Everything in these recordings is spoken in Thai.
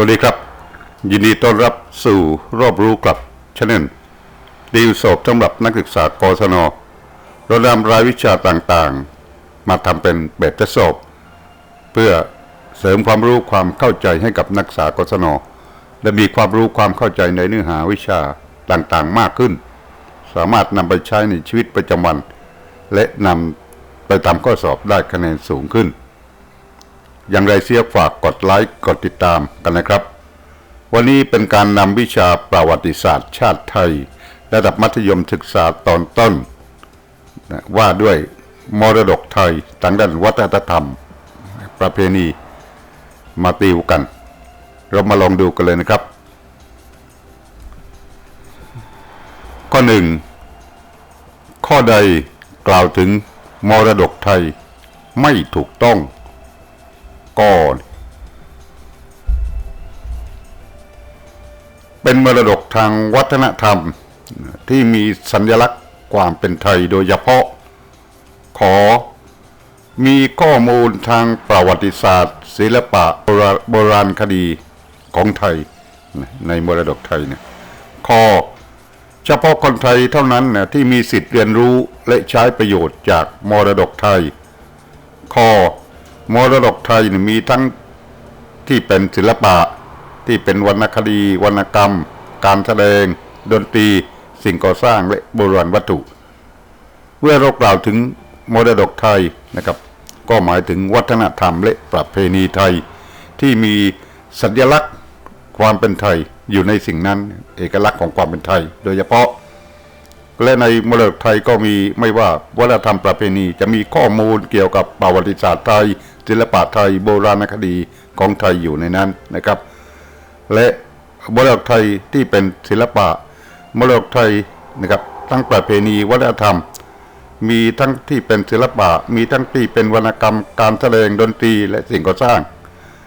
วัสดีครับ ยินดีต้อนรับสู่รอบรู้กลับชแนลดีลสอบสำหรับนักศึกษากศนเรานำรายวิชาต่างๆ มาทำเป็นแบบทดสอบ เพื่อเสริมความรู้ความเข้าใจให้กับนักศึกษากศนและมีความรู้ความเข้าใจในเนื้อหาวิชาต่างๆมากขึ้น สามารถนำไปใช้ในชีวิตประจำวัน และนำไปทำข้อสอบได้คะแนนสูงขึ้น อย่างไรเสียฝากกดไลค์กดติดตามกันนะครับ วันนี้เป็นการนำวิชาประวัติศาสตร์ชาติไทย ระดับมัธยมศึกษาตอนต้น ว่าด้วยมรดกไทยทางด้านวัฒนธรรม ประเพณีมาติวกัน เรามาลองดูกันเลยนะครับ ข้อหนึ่งข้อใดกล่าวถึงมรดกไทยไม่ถูกต้อง ก่อนเป็นมรดกทางวัฒนธรรมที่มีสัญลักษณ์ความเป็นไทยโดยเฉพาะ ขอมีข้อมูลทางประวัติศาสตร์ ศิลปะโบราโบราณคดีของไทยในมรดกไทยเนี่ยข้อเฉพาะคนไทยเท่านั้นนะที่มีสิทธิ์เรียนรู้และใช้ประโยชน์จากมรดกไทย ข้อ มรดกไทยมีทั้งที่เป็นศิลปะ ที่เป็นวรรณคดี วรรณกรรม การแสดง ดนตรี สิ่งก่อสร้างและโบราณวัตถุ เมื่อเรากล่าวถึงมรดกไทยนะครับ ก็หมายถึงวัฒนธรรมและประเพณีไทย ที่มีสัญลักษณ์ความเป็นไทยอยู่ในสิ่งนั้น เอกลักษณ์ของความเป็นไทย โดยเฉพาะ และในมรดกไทยก็มีไม่ว่าวัฒนธรรมประเพณีจะมีข้อมูลเกี่ยวกับประวัติศาสตร์ไทย ศิลปะไทยโบราณคดีของไทยอยู่ในนั้นนะครับ และมรดกไทยที่เป็นศิลปะมรดกไทยนะครับ ทั้งประเพณีวัฒนธรรม มีทั้งที่เป็นศิลปะ มีทั้งที่เป็นวรรณกรรมการแสดงดนตรีและสิ่งก่อสร้าง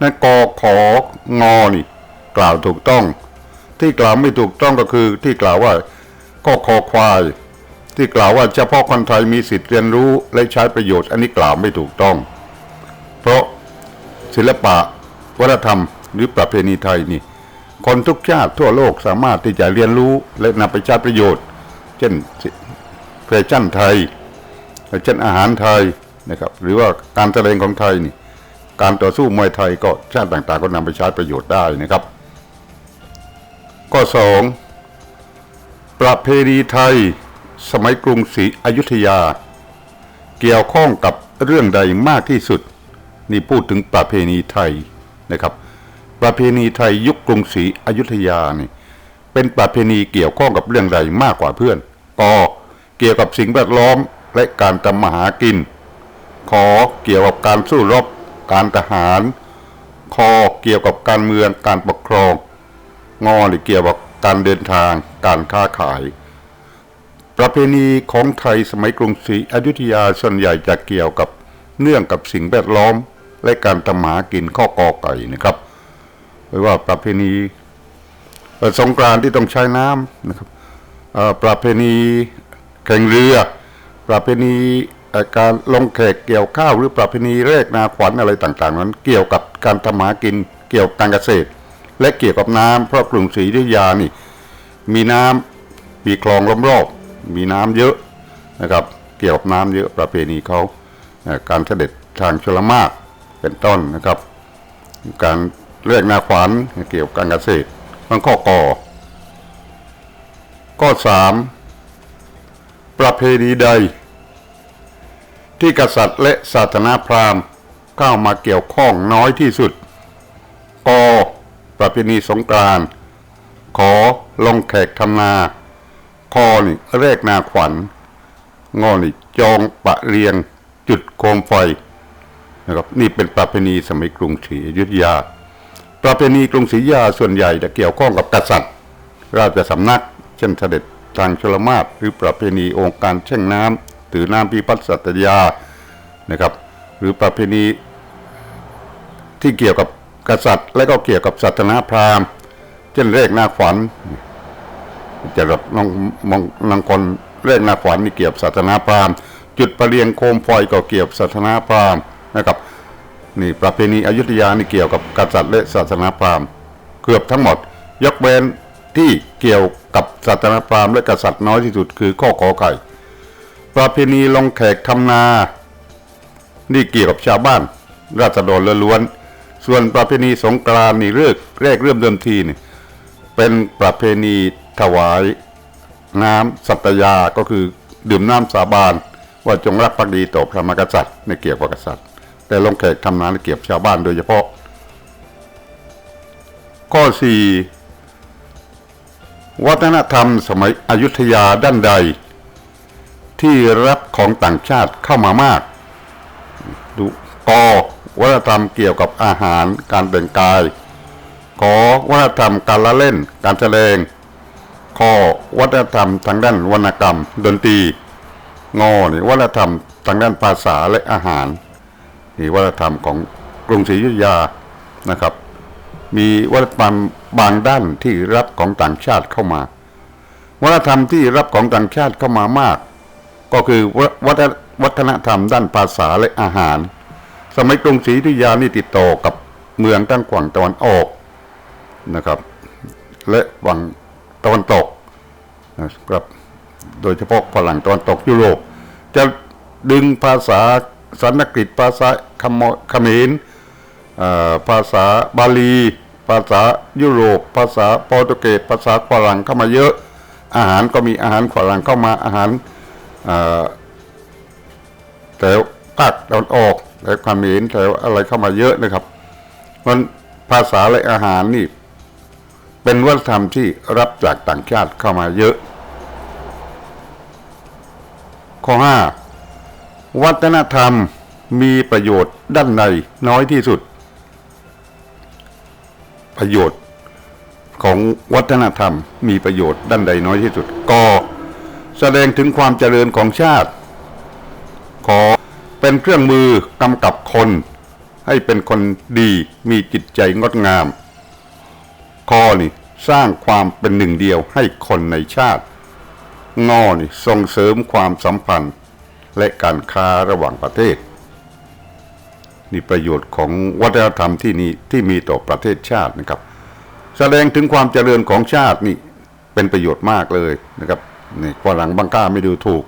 นั่นกอของอนี่กล่าวถูกต้อง ที่กล่าวไม่ถูกต้องก็คือที่กล่าวว่าก็คอควายที่กล่าวว่าเฉพาะคนไทยมีสิทธิ์เรียนรู้และใช้ประโยชน์ อันนี้กล่าวไม่ถูกต้อง เพราะศิลปะวัฒนธรรม หรือประเพณีไทยนี่ คนทุกชาติทั่วโลกสามารถที่จะเรียนรู้และนำไปใช้ประโยชน์ เช่นแฟชั่นไทยเช่นอาหารไทยนะครับ หรือว่าการแสดงของไทยนี่ การต่อสู้มวยไทยก็ชาติต่างๆ ก็นำไปใช้ประโยชน์ได้นะครับ ข้อสองประเพณีไทย สมัยกรุงศรีอยุธยา เกี่ยวข้องกับเรื่องใดมากที่สุด นี่พูดถึงประเพณีไทยนะครับ ประเพณีไทยยุคกรุงศรีอยุธยานี่เป็นประเพณีเกี่ยวข้องกับเรื่องใดมากกว่าเพื่อนกเกี่ยวกับสิ่งแวดล้อมและการทำมาหากิน ขอเกี่ยวกับการสู้รบ การทหารคอเกี่ยวกับการเมืองการปกครอง งอหรือเกี่ยวกับการเดินทาง การค้าขาย ประเพณีของไทยสมัยกรุงศรีอยุธยาส่วนใหญ่จะเกี่ยวกับเนื่องกับสิ่งแวดล้อม และการทำหากินข้อกอไก่นะครับไม่ว่าประเพณีสงกรานที่ต้องใช้น้ำนะครับประเพณีแข่งเรือ ประเพณีการลงแขกเกี่ยวข้าวหรือประเพณีแรกนาขวัญอะไรต่างๆ นั้น เกี่ยวกับการทำหากินเกี่ยวกับการเกษตร และเกี่ยวกับน้ำเพราะกรุงศรีอยุธยานี่ มีน้ำมีคลองล้อมรอบมีน้ำเยอะนะครับ เกี่ยวกับน้ำเยอะประเพณีเขาการเสด็จทางชลมาก เป็นต้นนะครับ การเรียกนาขวัญเกี่ยวกับการเกษตรมันข้อกอข้อสามประเพณีใด ที่กษัตริย์และศาสนาพราหมณ์เข้ามาเกี่ยวข้องน้อยที่สุดกประเพณีสงกรานต์ขอลงแขกทำนาคอนี่แรกนาขวัญงอนี่จองปะเรียงจุดโคมไฟ นะครับนี่เป็นประเพณีสมัยกรุงศรีอยุธยา ประเพณีกรุงศรีอยุธยาส่วนใหญ่จะเกี่ยวข้องกับกษัตริย์ ราชสำนัก เช่นเสด็จทางชลมาศหรือประเพณีองค์การเช่งน้ำถือน้ำพิพัฒน์สัตยานะครับ หรือประเพณีที่เกี่ยวกับกษัตริย์ และก็เกี่ยวกับศาสนาพราหมณ์เช่นเลขหน้าขวัญจะรับน้องมองนางคนเลขหน้าขวัญนี่เกี่ยวกับศาสนาพราหมณ์จุดประเรียงโคมไฟก็เกี่ยวกับศาสนาพราหมณ์ นะครับนี่ประเพณีอยุธยานี่เกี่ยวกับกษัตริย์และศาสนาพราหมณ์เกือบทั้งหมด ยกเว้นที่เกี่ยวกับศาสนาพราหมณ์และกษัตริย์น้อยที่สุดคือข้อขอไข่ ประเพณีลงแขกทำนา นี่เกี่ยวกับชาวบ้าน ราษฎรล้วน ส่วนประเพณีสงกรานต์นี่เลิกแรกเริ่มเดิมทีนี่เป็นประเพณีถวายน้ำสัตยาก็คือดื่มน้ำสาบาน ว่าจงรักภักดีต่อพระมหากษัตริย์ในเกี่ยวกับกษัตริย์ แต่ลงแขกทำนาเกี่ยวกับชาวบ้านโดยเฉพาะ ข้อสี่วัฒนธรรมสมัยอยุธยาด้านใด ที่รับของต่างชาติเข้ามามาก ดูกวัฒนธรรมเกี่ยวกับอาหารการแต่งกายขอวัฒนธรรมการละเล่น การแสดงข้อวัฒนธรรมทางด้านวรรณกรรม ดนตรีงอนี่วัฒนธรรมทางด้านภาษาและอาหาร นี่วัฒนธรรมของกรุงศรีอยุธยานะครับ มีวัฒนธรรมบางด้านที่รับของต่างชาติเข้ามา วัฒนธรรมที่รับของต่างชาติเข้ามามาก ก็คือวัฒนวัฒนธรรมด้านภาษาและอาหาร สมัยกรุงศรีอยุธยานี่ติดต่อกับเมืองตั้งฝั่งตะวันออกนะครับ และฝั่งตะวันตกนะครับ โดยเฉพาะฝรั่งตะวันตกยุโรปจะดึงภาษา สันสกฤตภาษาคมเขมรเอ่อภาษาบาลี ภาษายุโรป ภาษาโปรตุเกสภาษาฝรั่งเข้ามาเยอะ อาหารก็มีอาหารฝรั่งเข้ามาอาหารแถวภาคตะวันออกแถวเขมรแถวอะไรเข้ามาเยอะนะครับมันภาษาและอาหารนี่ เป็นวัฒนธรรมที่รับจากต่างชาติเข้ามาเยอะ ข้อ5 วัฒนธรรมมีประโยชน์ด้านในน้อยที่สุด ประโยชน์ของวัฒนธรรมมีประโยชน์ด้านใดน้อยที่สุดกแสดงถึงความเจริญของชาติ ขอเป็นเครื่องมือกำกับคน ให้เป็นคนดีมีจิตใจงดงามคอนี่สร้างความเป็นหนึ่งเดียวให้คนในชาติ งอนี่ส่งเสริมความสัมพันธ์ และการค้าระหว่างประเทศ นี่ประโยชน์ของวัฒนธรรมที่นี่ที่มีต่อประเทศชาตินะครับ แสดงถึงความเจริญของชาตินี่เป็นประโยชน์มากเลยนะครับนี่ฝรั่งบางกล้าไม่ดูถูก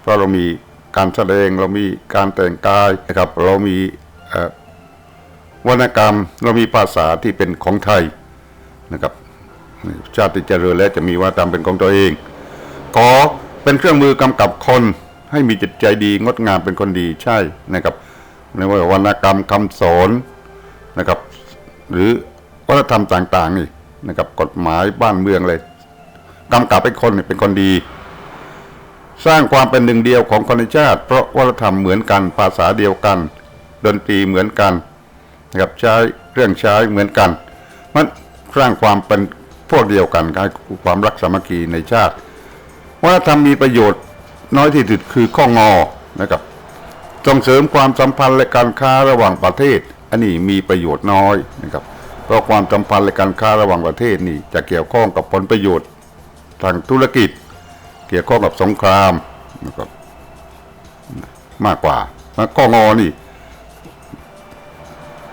เพราะเรามีการแสดงเรามีการแต่งกายนะครับ เรามีวรรณกรรมเรามีภาษาที่เป็นของไทยนะครับ ชาติเจริญและจะมีวัฒนธรรมเป็นของตัวเองขอเป็นเครื่องมือกำกับคน ให้มีจิตใจดีงดงามเป็นคนดีใช่นะครับในว่าวรรณกรรมคำสอนนะครับ หรือวัฒนธรรมต่างๆนี่นะครับ กฎหมายบ้านเมืองเลยกำกับให้คนเนี่ยเป็นคนดี สร้างความเป็นหนึ่งเดียวของคนในชาติ เพราะวัฒนธรรมเหมือนกันภาษาเดียวกัน ดนตรีเหมือนกันนะครับใช้เครื่องใช้เหมือนกันมันสร้างความเป็นพวกเดียวกันให้ความรักสามัคคีในชาติวัฒนธรรมมีประโยชน์ น้อยที่สุดคือข้องอนะครับส่งเสริมความสัมพันธ์และการค้าระหว่างประเทศ อันนี้มีประโยชน์น้อยนะครับ เพราะความสัมพันธ์และการค้าระหว่างประเทศนี่จะเกี่ยวข้องกับผลประโยชน์ทางธุรกิจ เกี่ยวข้องกับสงครามนะครับมากกว่าแล้วข้องอนี่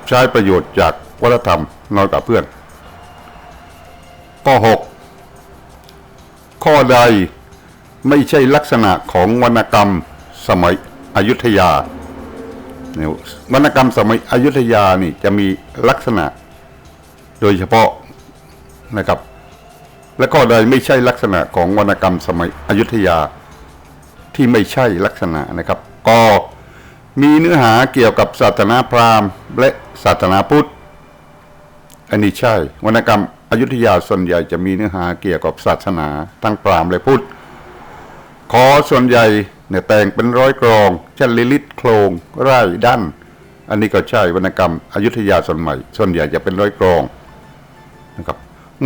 ใช้ประโยชน์จากวัฒนธรรมน้อยกว่าเพื่อนข้อ6ข้อใด ไม่ใช่ลักษณะของวรรณกรรมสมัยอยุธยาเนยวรรณกรรมสมัยอยุธยานี่จะมีลักษณะโดยเฉพาะนะครับ และก็ใดไม่ใช่ลักษณะของวรรณกรรมสมัยอยุธยาที่ไม่ใช่ลักษณะนะครับก็มีเนื้อหาเกี่ยวกับศาสนาพราหมณ์ และศาสนาพุทธ อันนี้ใช่วรรณกรรมอยุธยาส่วนใหญ่จะมีเนื้อหาเกี่ยวกับศาสนาทั้งพราหมณ์และพุทธ ขอส่วนใหญ่เนี่ยแต่งเป็นร้อยกรองเช่นลิลิตโครงไร่ดั้นอันนี้ก็ใช่วรรณกรรมอยุธยาส่วนใหม่ ส่วนใหญ่จะเป็นร้อยกรองนะครับ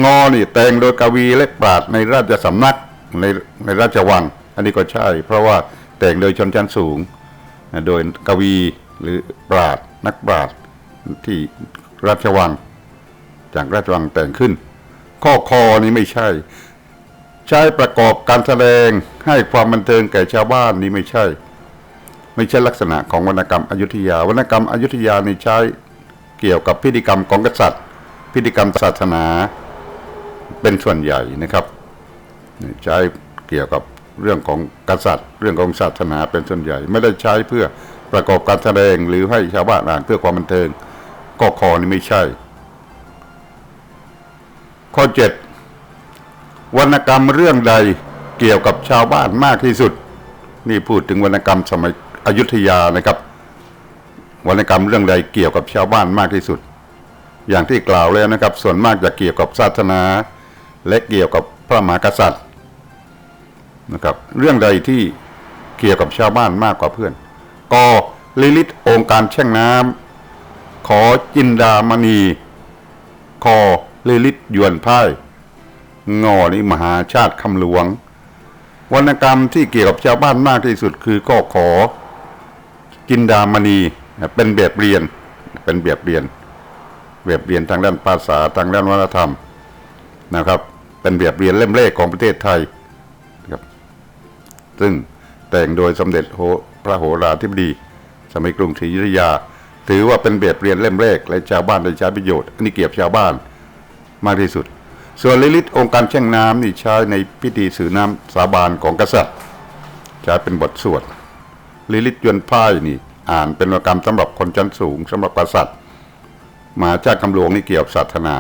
งอนี่แต่งโดยกวีและปราดในราชสำนักในในราชวัง อันนี้ก็ใช่ เพราะว่าแต่งโดยชนชั้นสูง โดยกวีหรือปราดนักปราดที่ราชวัง จากราชวังแต่งขึ้น ข้อคอนี้ไม่ใช่ ใช้ประกอบการแสดงให้ความบันเทิงแก่ชาวบ้านนี่ไม่ใช่ ไม่ใช่ลักษณะของวรรณกรรมอยุธยา วรรณกรรมอยุธยานี่ใช้เกี่ยวกับพิธีกรรมของกษัตริย์ พิธีกรรมศาสนาเป็นส่วนใหญ่นะครับใช้เกี่ยวกับเรื่องของกษัตริย์ เรื่องของศาสนาเป็นส่วนใหญ่ ไม่ได้ใช้เพื่อประกอบการแสดงหรือให้ชาวบ้านอ่านเพื่อความบันเทิงก็คอนี่ไม่ใช่ ข้อเจ็ด วรรณกรรมเรื่องใดเกี่ยวกับชาวบ้านมากที่สุด นี่พูดถึงวรรณกรรมสมัยอยุธยานะครับ วรรณกรรมเรื่องใดเกี่ยวกับชาวบ้านมากที่สุด อย่างที่กล่าวแล้วนะครับ ส่วนมากจะเกี่ยวกับศาสนา และเกี่ยวกับพระมหากษัตริย์นะครับ เรื่องใดที่เกี่ยวกับชาวบ้านมากกว่าเพื่อนกอลิลิตองค์การแช่งน้ำขอจินดามณีคอลิลิตยวนพ่าย งอนี่มหาชาติคำหลวง วรรณกรรมที่เกี่ยวกับชาวบ้านมากที่สุดคือก็ขอจินดามณีเป็นแบบเรียน เป็นแบบเรียน แบบเรียนทางด้านภาษาทางด้านวัฒนธรรมนะครับ เป็นแบบเรียนเล่มแรกของประเทศไทยครับซึ่งแต่งโดยสมเด็จพระโหราธิบดี สมัยกรุงศรีอยุธยา ถือว่าเป็นแบบเรียนเล่มแรกและชาวบ้านได้ใช้ประโยชน์อันนี้เกี่ยวกับชาวบ้านมากที่สุด ส่วนลิลิตองค์การแช่งน้ำนี่ใช้ในพิธีสื่อน้ำสาบานของกษัตริย์ใช้เป็นบทสวดลิลิตยวนพ่ายนี่ อ่านเป็นวรรณกรรมสำหรับคนชั้นสูงสำหรับกษัตริย์มหาชาติกำหลวงนี่เกี่ยวกับศาสนา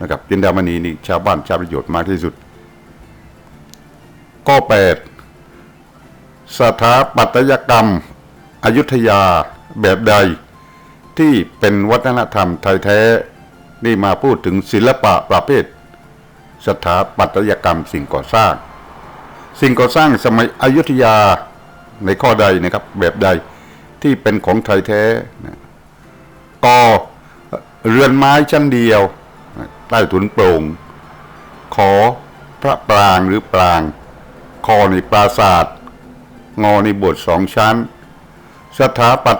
นะครับจินดามณีนี่ชาวบ้านใช้ประโยชน์มากที่สุด ข้อแปดสถาปัตยกรรมอยุธยาแบบใดที่เป็นวัฒนธรรมไทยแท้ นี่มาพูดถึงศิลปะประเภท สถาปัตยกรรมสิ่งก่อสร้าง สิ่งก่อสร้างสมัยอยุธยาในข้อใดนะครับ แบบใดที่เป็นของไทยแท้กอเรือนไม้ชั้นเดียว ใต้ถุนโปร่งขอพระปรางหรือปราง คอในปราศาสตร์งอในบสถ์สองชั้น สถาปัต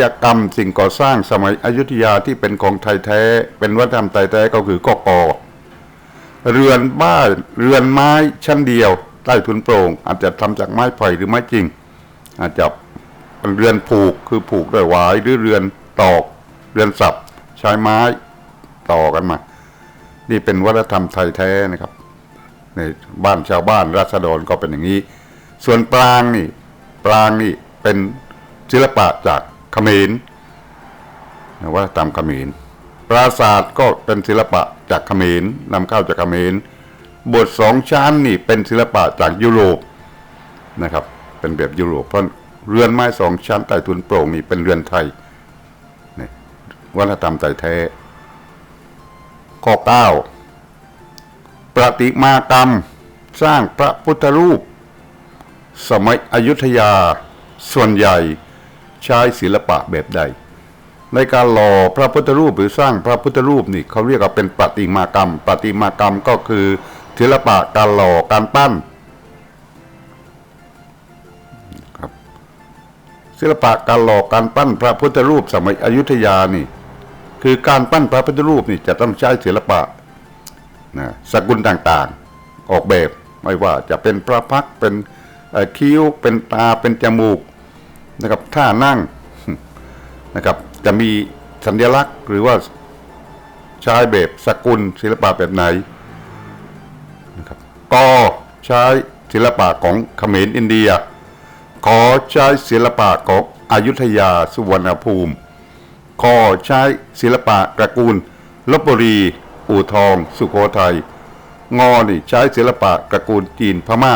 ยกรรมสิ่งก่อสร้างสมัยอยุธยาที่เป็นของไทยแท้ เป็นวัฒนธรรมไทยแท้ก็คือกอกอเรือนบ้านเรือนไม้ชั้นเดียว ใต้ถุนโปร่งอาจจะทำจากไม้ไผ่หรือไม้จริง อาจจะเรือนผูกคือผูกด้วยหวายหรือเรือนตอก เรือนสับใช้ไม้ต่อกันมา นี่เป็นวัฒนธรรมไทยแท้นะครับในบ้านชาวบ้านราษฎรก็เป็นอย่างนี้ ส่วนปรางนี่ปรางนี่เป็นศิลปะจาก ขมรวัฒนธรรมเขมรปราสาทก็เป็นศิลปะจากเขมรนำเข้าจากเขมรบทสองชั้นนี่เป็นศิลปะจากยุโรปนะครับ เป็นแบบยุโรปเพราะเรือนไม้สองชั้นใต้ทุนโปร่งนี่เป็นเรือนไทยนี่วัฒนธรรมไทยแท้ข้อเก้าประติมากรรมสร้างพระพุทธรูป สมัยอยุธยาส่วนใหญ่ ใช้ศิลปะแบบใด ในการหล่อพระพุทธรูปหรือสร้างพระพุทธรูปนี่เขาเรียกว่าเป็นประติมากรรมประติมากรรมก็คือศิลปะการหล่อการปั้นครับศิลปะการหล่อการปั้นพระพุทธรูปสมัยอยุธยานี่ คือการปั้นพระพุทธรูปนี่จะต้องใช้ศิลปะนะสกุลต่างๆ ออกแบบไม่ว่าจะเป็นพระพักเป็นคิ้วเป็นตาเป็นจมูก นะครับท่านั่งนะครับจะมีสัญลักษณ์หรือว่าใช้แบบสกุลศิลปะแบบไหนนะครับก็ใช้ศิลปะของเขมรอินเดีย ขอใช้ศิลปะของอยุธยาสุวรรณภูมิขอใช้ศิลปะตระกูลลบบุรี อู่ทอง สุโขทัยงอนี่ใช้ศิลปะตระกูลจีนพม่า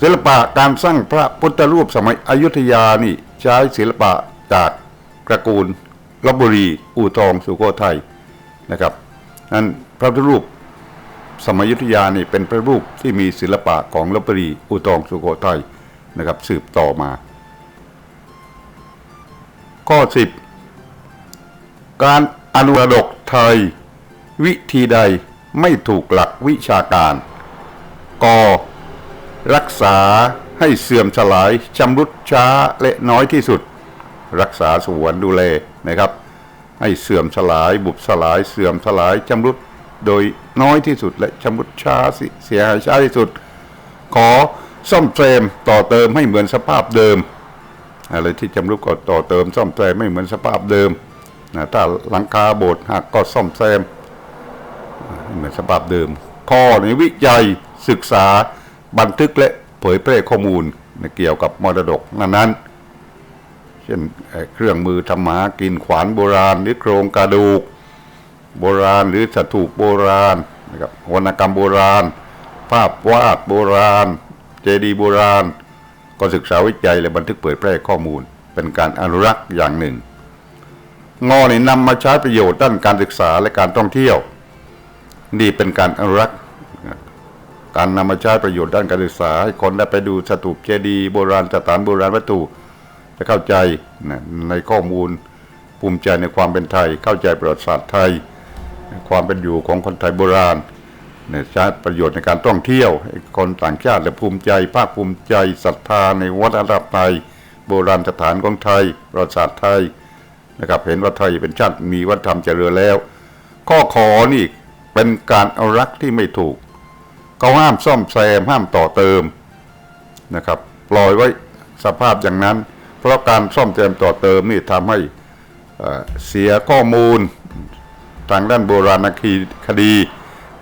ศิลปะการสร้างพระพุทธรูปสมัยอยุธยานี่ใช้ศิลปะจากตระกูลลบบุรี อู่ทองสุโขทัยนะครับนั้นพระพุทธรูปสมัยอยุธยานี่เป็นพระรูปที่มีศิลปะของลบบุรีอู่ทองสุโขทัยนะครับ สืบต่อมา ข้อสิบการอนุรดกไทย วิธีใดไม่ถูกหลักวิชาการก รักษาให้เสื่อมสลายชำรุดช้าและน้อยที่สุด รักษาสวนดูแลนะครับ ให้เสื่อมสลายบุบสลายเสื่อมสลายชำรุดโดยน้อยที่สุด และชำรุดช้าเสียหายช้าที่สุด ขอซ่อมแซมต่อเติมให้เหมือนสภาพเดิมอะไรที่ชำรุดก็ต่อเติมซ่อมแซมไม่เหมือนสภาพเดิมนะถ้าหลังคาโบสถ์หักก็ซ่อมแซมเหมือนสภาพเดิมข้อในวิจัยศึกษา บันทึกและเผยแพร่ข้อมูลเกี่ยวกับมรดกนั้นๆ เช่นเอ่อเครื่องมือทำหมากินขวานโบราณหรือโครงกระดูก โบราณหรือสถูปโบราณนะครับวรรณกรรมโบราณ ภาพวาดโบราณ เจดีย์โบราณ ก็ศึกษาวิจัยและบันทึกเผยแพร่ข้อมูล เป็นการอนุรักษ์อย่างหนึ่งงอนี่นำมาใช้ประโยชน์ด้านการศึกษาและการท่องเที่ยว นี่เป็นการอนุรักษ์ การนำมาใช้ประโยชน์ด้านการศึกษาให้คนได้ไปดูสถูปเจดีย์โบราณสถานโบราณวัตถุจะเข้าใจนะในข้อมูลภูมิใจในความเป็นไทย เข้าใจประวัติศาสตร์ไทย ความเป็นอยู่ของคนไทยโบราณเนี่ยใช้ประโยชน์ในการท่องเที่ยว คนต่างชาติและภูมิใจ ภาคภูมิใจศรัทธาในวัฒนธรรมไทย โบราณสถานของไทย ประวัติศาสตร์ไทยนะครับเห็นว่าไทยเป็นชาติมีวัฒนธรรมเจริญแล้ว ข้อขอนี่เป็นการเอารักษ์ที่ไม่ถูก เขาห้ามซ่อมแซมห้ามต่อเติมนะครับ ปล่อยไว้สภาพอย่างนั้น เพราะการซ่อมแซมต่อเติมนี่ทำให้เสียข้อมูลทางด้านโบราณคดี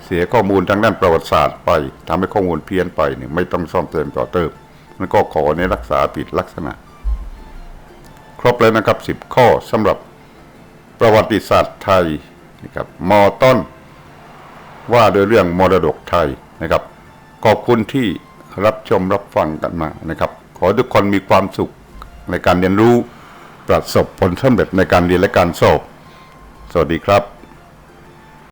เสียข้อมูลทางด้านประวัติศาสตร์ไปทำให้ข้อมูลเพี้ยนไปเนี่ยไม่ต้องซ่อมเติมต่อเติมมันก็ขอในรักษาผิดลักษณะ ครบแล้วนะครับสิบข้อสำหรับประวัติศาสตร์ไทยนะครับมอต้นว่าโดยเรื่องมรดกไทย นะครับ ขอบคุณที่รับชมรับฟังกันมานะครับ ขอทุกคนมีความสุขในการเรียนรู้ประสบผลสำเร็จในการเรียนและการสอบ สวัสดีครับ